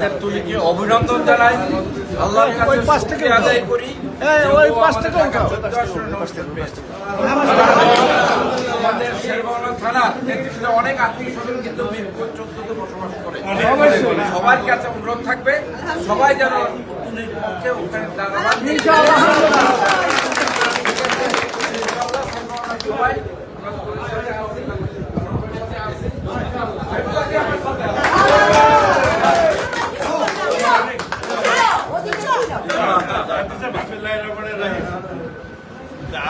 হাতের তুলিকে অভিনন্দন জানাই। আল্লাহর কাছে ওই পাশ থেকে আদায় করি। এই, ওই পাঁচ আমাদের থেকে শেরবাংলা থানা নেতৃত্বে অনেক আত্মীয় স্বজন কিন্তু মিরপুর চোদ্দতে বসবাস করে। সবার কাছে অনুরোধ থাকবে সবাই যেন তুলির পক্ষে ওখানে দাঁড়ান ইনশাআল্লাহ, সবাই আমরা তুলির সাথে আছি, সবার সাথে আছি।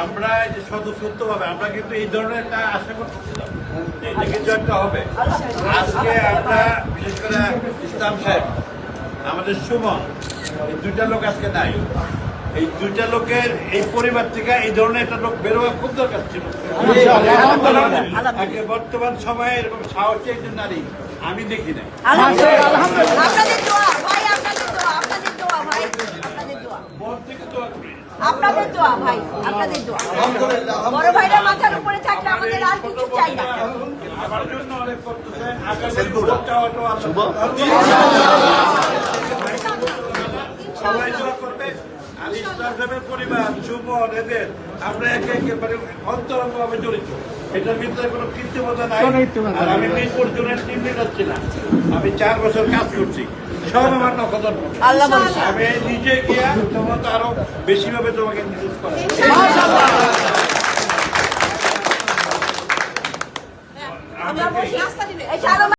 আমরা স্বতঃস্ফূর্ত আমরা কিন্তু এই ধরনের একটা আশা করতেছিলাম একটা হবে। আজকে আমরা, বিশেষ করে ইসলাম সাহেব, আমাদের সুমন, এই দুইটা লোক আজকে নাই। এই দুইটা লোকের এই পরিবার থেকে এই ধরনের একটা লোক বেরোয়া খুব দরকার ছিল। বর্তমান সময়ে এরকম সাহসী একজন নারী আমি দেখি নাই আপনাদের দোয়া ভাই আপনাদের দোয়া আপনাদের দোয়া ভাই আপনাদের দোয়া মন থেকে দোয়া করি আপনাদের দোয়া ভাই আপনাদের দোয়া। বড় ভাইরা মাথার উপরে থাকলে আমাদের আর কিছু চাই না। সবাই দোয়া করবে আর ইসলাম সাহেবের পরিবার সুমন এদের আমরা একে একেবারে অন্তরঙ্গভাবে জড়িত। এটার ভিতরে কোনো কৃত্রিমতা নাই। আর আমি মিরপুর জোনের টিম লিডার ছিলাম। আমি চার বছর কাজ করছি। সব আমার ভরসা আমি নিজে গিয়া তোমার আরও বেশিভাবে তোমাকে নিউজ করা আমরা বসি।